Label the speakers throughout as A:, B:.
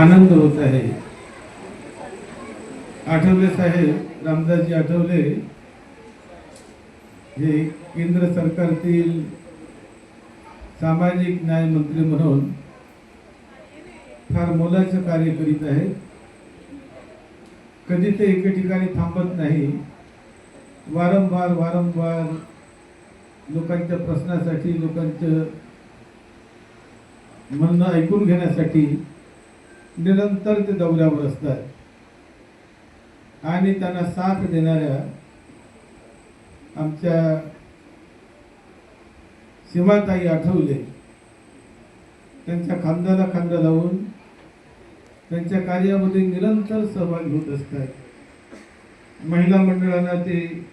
A: आनंद होत आहे. आठवले साहेब रामदासजी आठवले हे केंद्र सरकारतील सामाजिक न्याय मंत्री म्हणून फार मोलाचं कार्य करीत आहे कधी ते एके ठिकाणी थांबत नाही. वारंवार वारंवार लोकांच्या प्रश्नासाठी लोकांचं म्हणणं ऐकून घेण्यासाठी निरंतर ते दौऱ्यावर असतात. आणि त्यांना साथ देणाऱ्या आमच्या सीमाताई आठवले. त्यांच्या खांद्याला खांदा लावून त्यांच्या कार्यामध्ये निरंतर सहभाग होत असतात. महिला मंडळांना ते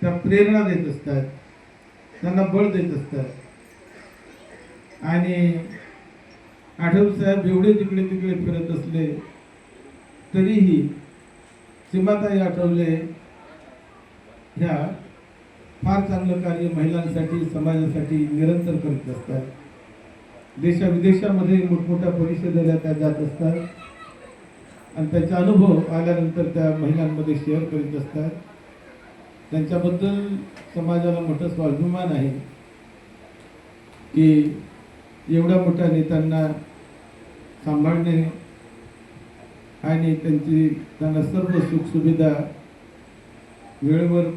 A: त्या प्रेरणा देत असतात. त्यांना बळ देत असतात. आणि आठव साहेब एवढे तिकडे तिकडे फिरत असले तरीही सीमाताई आठवले ह्या फार चांगलं कार्य महिलांसाठी समाजासाठी निरंतर करत असतात. देशा विदेशामध्ये मोठमोठ्या परिषदेला त्या जात असतात. आणि त्याचा अनुभव आल्यानंतर त्या महिलांमध्ये शेअर करीत असतात. त्यांच्याबद्दल समाजाला मोठं स्वाभिमान आहे की एवढ्या मोठ्या नेत्यांना सांभाळणे आणि त्यांची त्यांना सर्व सुखसुविधा वेळेवर